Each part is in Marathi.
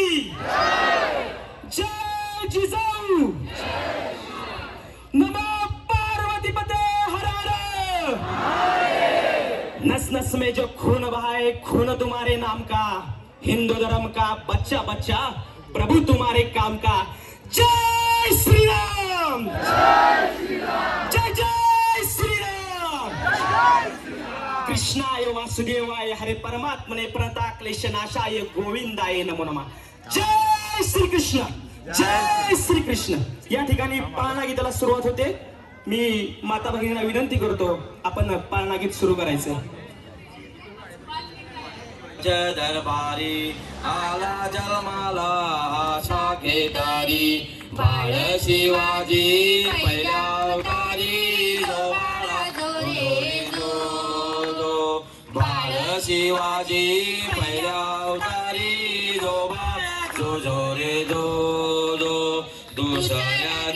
की? जय जिजाऊ! नम पार्वती पते नस नस में जो खून बहाए खून तुम्हारे नाम का हिंदू धर्म का बच्चा बच्चा प्रभु तुम्हारे काम का। जय श्री राम जय जय श्री राम कृष्णाय वासुदेवाय हरे परमात्मने प्रताकलेश नाशाय गोविंदाय नमो नमः। जय श्री कृष्ण जय श्री कृष्ण या ठिकाणी पाळणा गीताला सुरुवात होते. मी माता भगिनीला विनंती करतो आपण पाळणा गीत सुरू करायचं. जय दरबारी आला जलमाला साकेदारी बाळ शिवाजी पहिल्या बाळ शिवाजी पहिल्या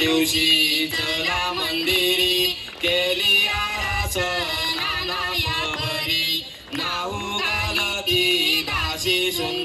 दिवशी चला मंदिरी केली आरास नाना बरी नाहू गालती दाशी सुंदर.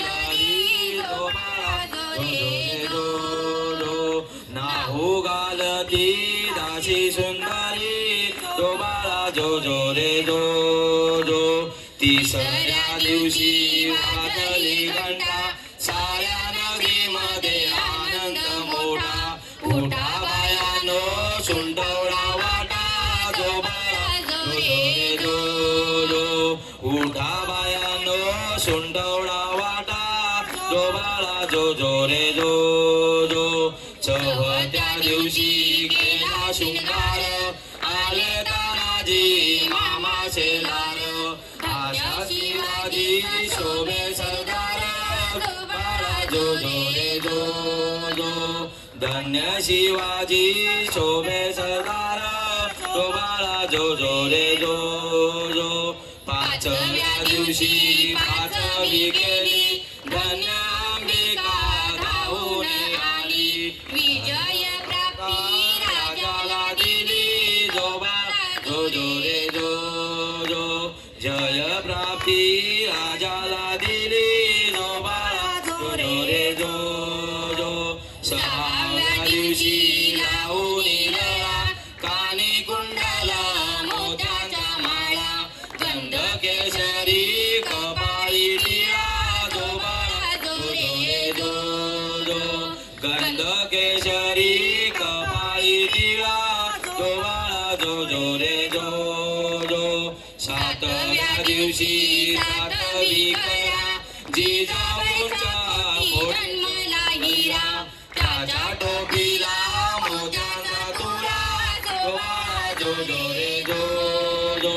रे जो जो चवथ्या दिवशी केला शृंगार. आले तानाजी मामा शेलार. आशा शिवाजी शोभे सरदार. बाळा जो जो रे जो जो धन्य शिवाजी शोभे सरदार. तो बाळा जो जो रे जो जो पाचव्या दिवशी पाचवी केली. राजाला दिले रे जो जो सहाव्या दिवशी लावून लळा कानी कुंडला माळा. गंध केसरी कपाळी टिळा जो जो रे जो जो गंध केसरी कपाळी जो जो रे जो जो सातव्या दिवशी सातवी करा जिजाऊचा जन्मला हिरा ताजा टोपीला मोत्याचा तुला जो जो रे जो जो.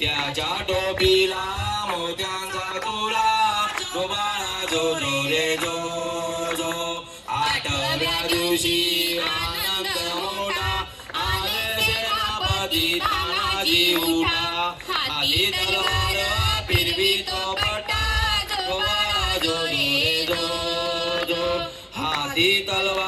त्याच्या टोपीला मोत्यांचा तुला जो बाळा जो जो रे जो जो. आठव्या दिवशी आनंद मोठा आले सेनापती तानाजी उठा. आली तलवार हाती तलवार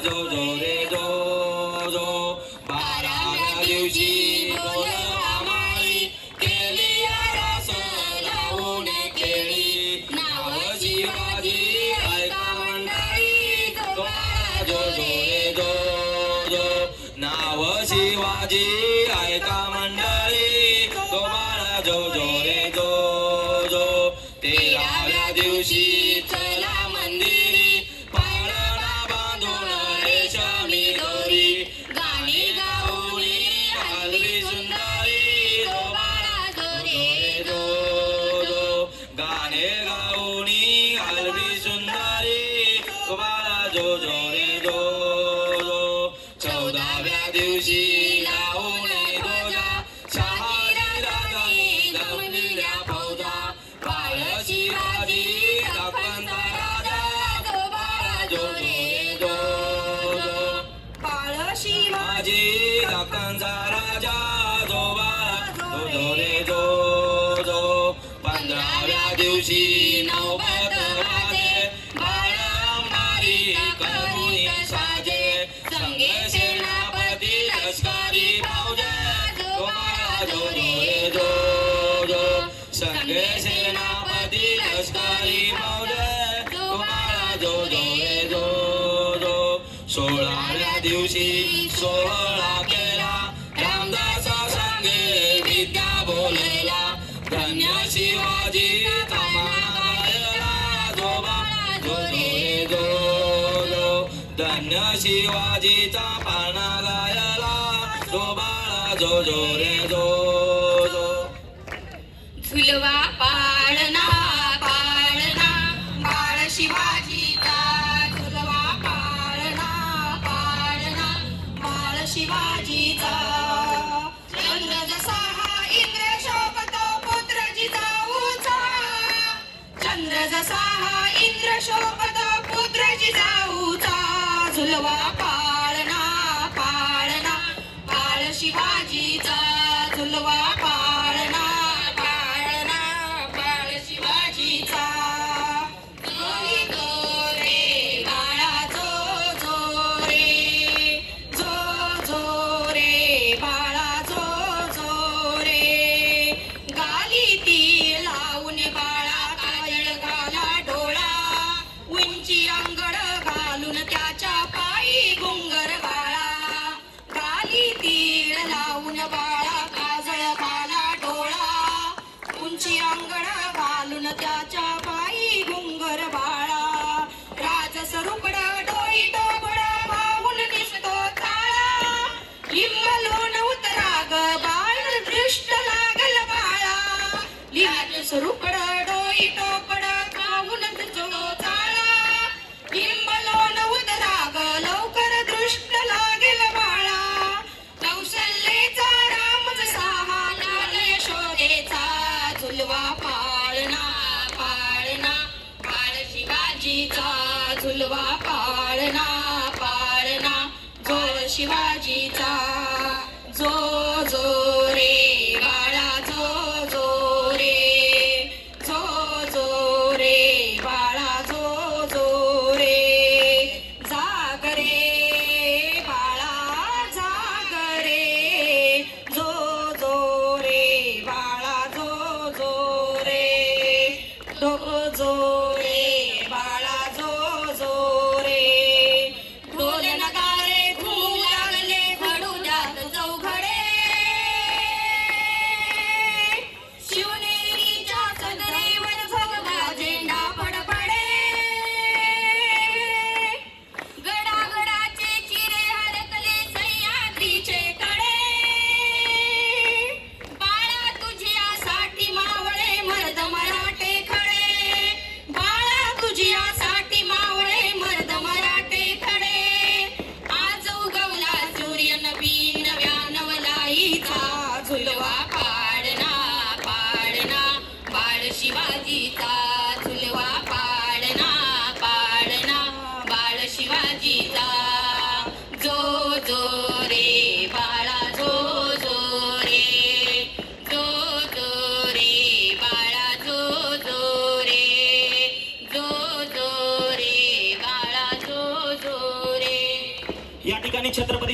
बाळा जो जो रे जो जो। बाराव्या दिवशी बोलवा माळी केली आरास लावून केळी नाव शिवाजी ऐका मंडळी जो बाळा जो जो रे जो जो. नाव शिवाजी ऐका मंडळी जो बाळा जो जो रे जो दो दो गाणे गाऊनी हलवी सुंदरी तुम्हाला जो जो रे दो दो चौदाव्या दिवशी गाऊने दोजा शहाजी राजाने जमलेल्या फौजा. पायशी राजी आपण राजा. धन्य शिवाजी धन्य शिवाजीचा पाळणा गायला तो बाळा जो जो रे जो झुलवा पा Special तुमची अंगण घालून त्याच्या शिवाजीचा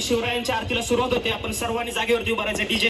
शिवरायांच्या आरतीला सुरुवात होते. आपण सर्वांनी जागेवरती उभारायचं डीजे